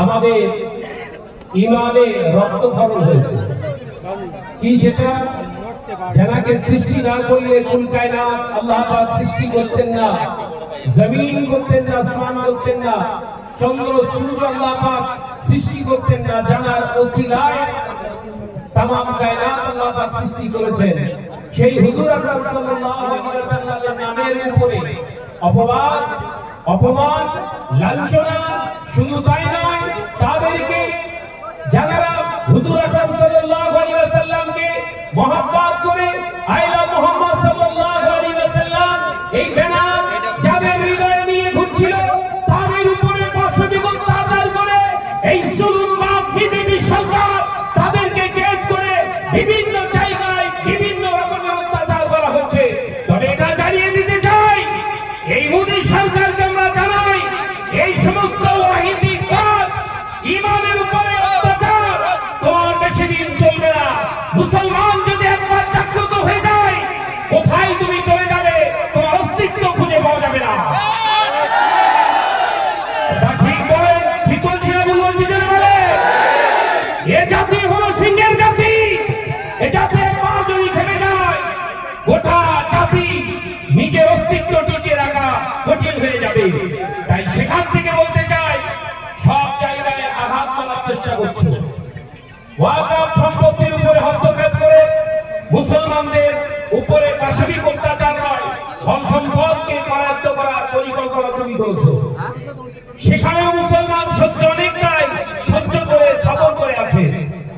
আমাদের ইমানে রক্তক্ষরণ হয়েছে। কি সেটা? যারাকে সৃষ্টি না করলে কোন কায়নাত, আল্লাহ সৃষ্টি করতেন না, জমিন করতেন না, আসমান করতেন না, চন্দ্র, সূর্য আল্লাহ সৃষ্টি করতেন না, জানার কায়নাত আল্লাহ সৃষ্টি করেছেন। সেই হুজুর নামের উপরে অপবাদ, অপমান, লাঞ্ছনা শুধু তাই নয় 我 মুসলমান যদি একবার জাগ্রত হয়ে যায়, কোথায় তুমি চলে যাবে? তোমার অস্তিত্ব খুঁজে পাওয়া যাবে না। নিজের অস্তিত্ব টিকিয়ে রাখা কঠিন হয়ে যাবে। তাই সেখান থেকে বলতে চাই, সব জায়গায় আঘাত করার চেষ্টা করছ। মুসলমানদের উপরে পাশবিক অত্যাচার নয়, ধন সম্পদকে করায়ত্ত করার পরিকল্পনা তুমি করেছ। সেখানেও মুসলমান সহ্য অনেকটাই সহ্য করে সবর করে আছে।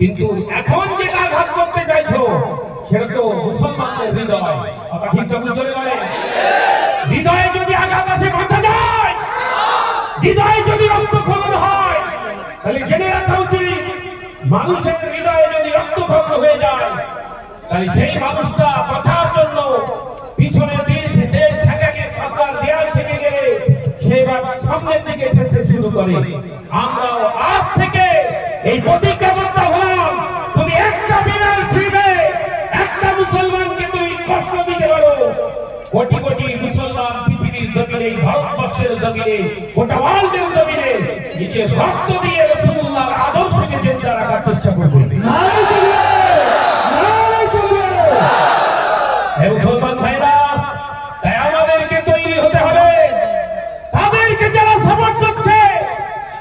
কিন্তু এখন যেটা আঘাত করতে চাইছো, সেটা তো মুসলমানদের হৃদয়। হৃদয়ে যদি আঘাত আসে, বাঁচা যায়। হৃদয়ে যদি রক্তক্ষরণ হয়, তাহলে জেনে রাখা উচিত, মানুষের হৃদয়ে যদি রক্তক্ষরণ হয়ে যায় তাহলে সেই মানুষটা বাঁচার জন্য পিছনের দিক থেকে ঠেকাকে আপনার দেয়াল থেকে গেলে সে সামনের দিকে ঠেকতে শুরু করে। আমরাও আজ থেকে এই প্রতিজ্ঞাবদ্ধ ভারতবর্ষের জমিনে, গোটা ওয়ার্ল্ডের জমিনে নিজের রক্ত দিয়ে রসুল্লাহর আদর্শকে জিন্দা রাখার চেষ্টা করবে হে মুসলমান ভাইরা তাই আমাদেরকে তৈরি হতে হবে তাদেরকে যারা সাপোর্ট করছে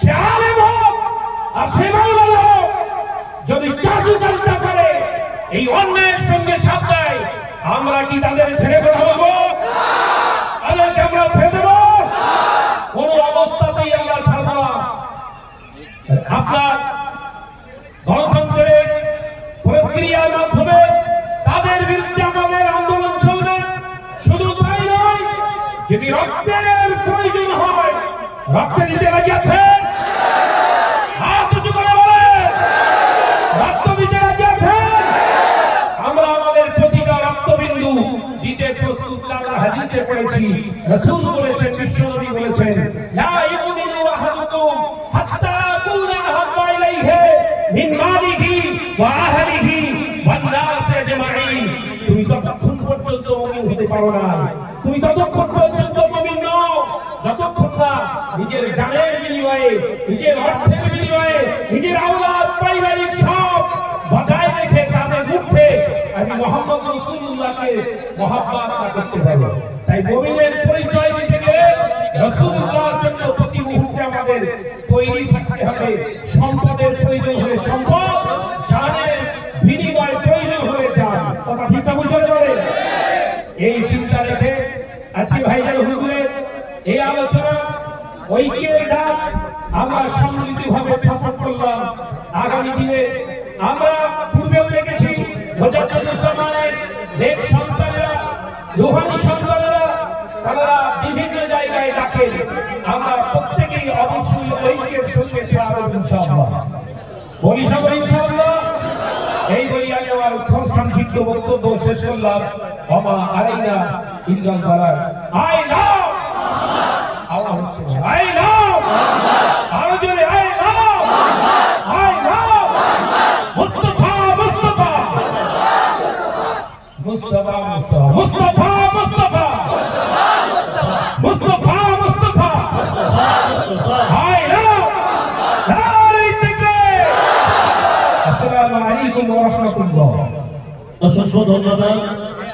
সে আলেম হোক আর সে বাংলা হোক যদি করে। এই অন্যায়ের সঙ্গে সাথ দেয়। আমরা কি তাদের ছেড়ে কথা বলব? মাধ্যমে তাদের বিরুদ্ধে আমাদের আন্দোলন চলবে। শুধু তাই নয়, যদি রক্তের প্রয়োজন হয়, রক্তে দিতে রাজি হাত উঁচু করে বলেন রক্ত দিতে রাজি আছেন আমরা আমাদের প্রতিটা রক্তবিন্দু দিতে প্রস্তুত কারণ হাদিসে পড়েছি, রাসূল বলেছেন, বিশ্বনবী বলেছেন, লা ইউমিনু আহাদুকুম হাত্তা কুনা হাব্বা ইলাইহি মিন মালিহি ওয়া আহলিহি ওয়ান নাস আজমাইন। তুমি ততক্ষণ পর্যন্ত মুমিন হতে পারো না। তুমি ততক্ষণ পর্যন্ত মুমিন নও। যতক্ষণ না নিজের জানের বিনিময়ে, নিজের অর্থের বিনিময়ে, নিজের আওলাদ পারিবারিক সব আমি মোহাম্মদ রসুল্লাহকে করতে তাই পরিচয় জন্য প্রতি মুহূর্তে আমাদের তৈরি থাকতে হবে। সম্পদের প্রয়োজন হলে সম্পদ, জানের বিনিময় প্রয়োজন যান কথা ঠিক বুঝতে পারে? এই চিন্তা রেখে আজকে ভাইজান হুজুরের এই আলোচনা ঐক্যের ডাক আমরা সম্মিলিত ভাবে সাপোর্ট করলাম। আগামী দিনে আমরা তারা বিভিন্ন জায়গায় ডাকেন আমরা প্রত্যেকেই অবশ্যই ঐক্যের সঙ্গে স্বাগত ইনশাআল্লাহ। এই বলি আমি আমার সংক্ষিপ্ত বক্তব্য শেষ করলাম। অমা আলাইনা ইন্দ্রাল বালার I love Allah I love অসংখ্য ধন্যবাদ